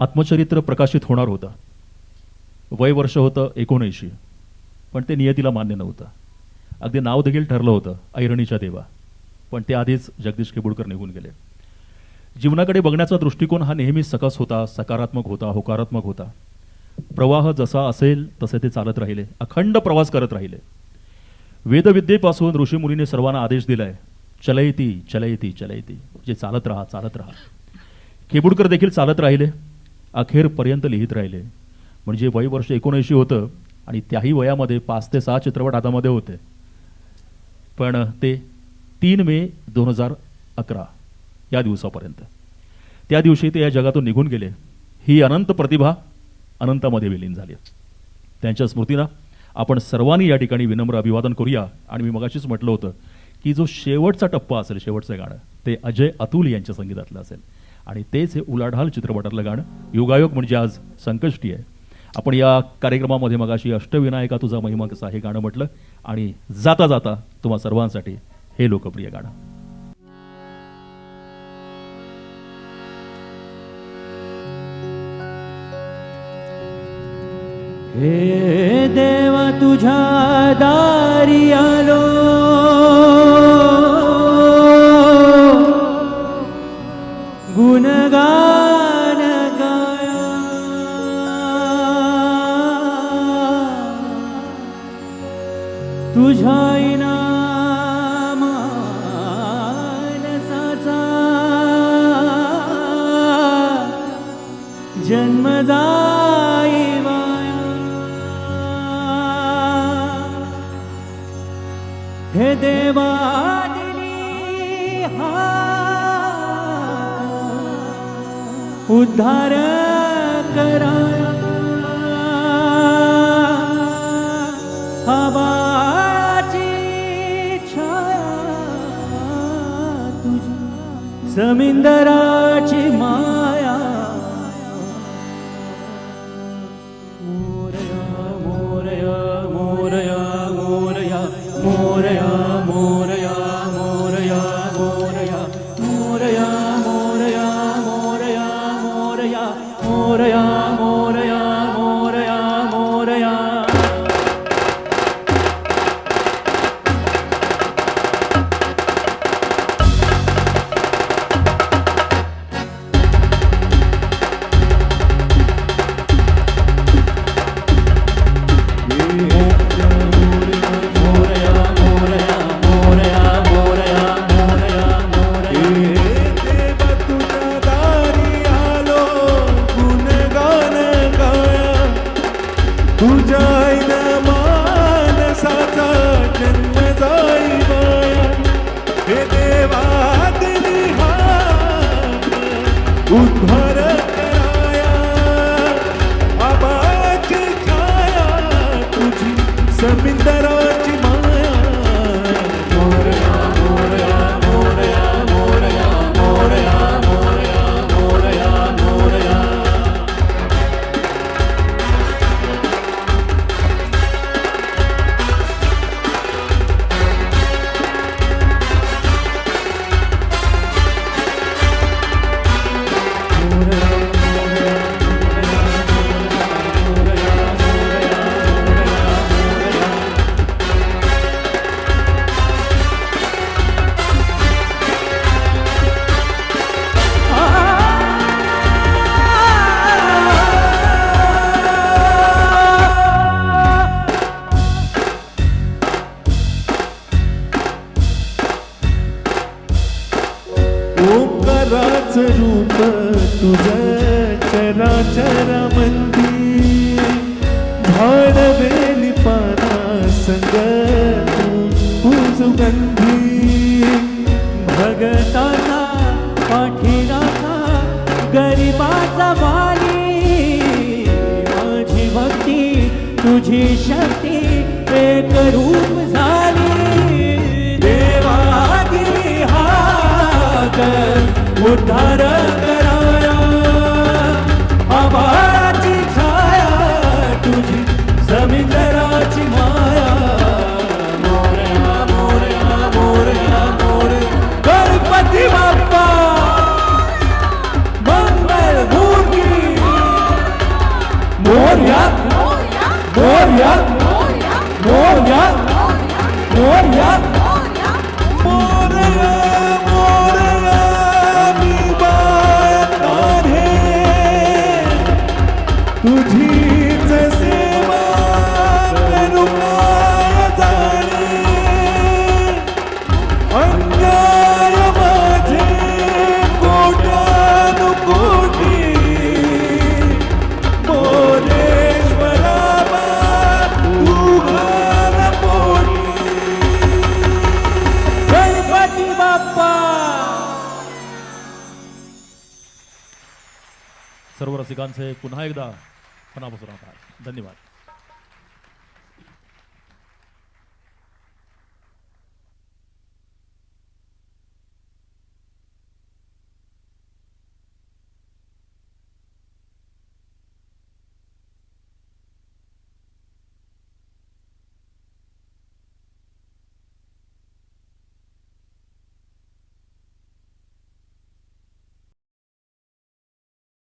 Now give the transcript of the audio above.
आत्मचरित्र प्रकाशित होणार होतं. वय वर्ष होतं एकोणऐंशी पण ते नियतीला मान्य नव्हतं. अगदी नाव देखील ठरलं होतं ऐरणीच्या देवा. पण ते आधीच जगदीश केबुडकर निघून गेले. जीवनाकडे बघण्याचा दृष्टिकोन हा नेहमी सकस होता सकारात्मक होता होकारात्मक होता. प्रवाह जसा असेल तसे ते चालत राहिले अखंड प्रवास करत राहिले. वेदविद्येपासून ऋषीमुनीने सर्वांना आदेश दिलाय चलयती चलयती चलयती. जे चालत राहा चालत राहा. केबुडकर देखील चालत राहिले. अखेरपर्यंत लिहित राहिले. म्हणजे वय वर्ष एकोणऐंशी होतं आणि त्याही वयामध्ये पाच ते सहा चित्रपट हातामध्ये होते. पण ते तीन मे दोन हजार अकरा या दिवसापर्यंत. त्या दिवशी ते या जगातून निघून गेले. ही अनंत प्रतिभा अनंतामध्ये विलीन झाली. त्यांच्या स्मृतीला आपण सर्वांनी या ठिकाणी विनम्र अभिवादन करूया. आणि मी मगाशीच म्हटलं होतं की जो शेवटचा टप्पा असेल शेवटचं गाणं ते अजय अतुल यांच्या संगीतातलं असेल. आणि तेच हे उलाढाल चित्रपटातलं गाणं युगायोग म्हणजे आज संकष्टी आहे. आपण या कार्यक्रमामध्ये मगाशी अष्टविनायका तुझा महिमा कसा हे गाणं म्हटलं आणि जाता जाता तुम्हा सर्वांसाठी हे लोकप्रिय गाणं. हे देवा तुझ्या दारी तुझ्या इनामानसाचा जन्म जाई हे देवा दिली हाक उद्धार कराया. जमीनदाराची मा ओंकाराच रूप तुझ चराचर मंदी झाडवेली पाना संग तू सुगंधी भगताचा पाठीराखा गरिबाचा वाली माझी भक्ती तुझी शक्ती एक रूप झाली. देवा हा उद्धार कराया छाया तुझी माया मोरया मोरया मोरया मोरया गणपती बाप्पा, मंगल मोरया मोरया मोरया तुझी रसिकांचे पुन्हा एकदा मनापासून आभार. धन्यवाद.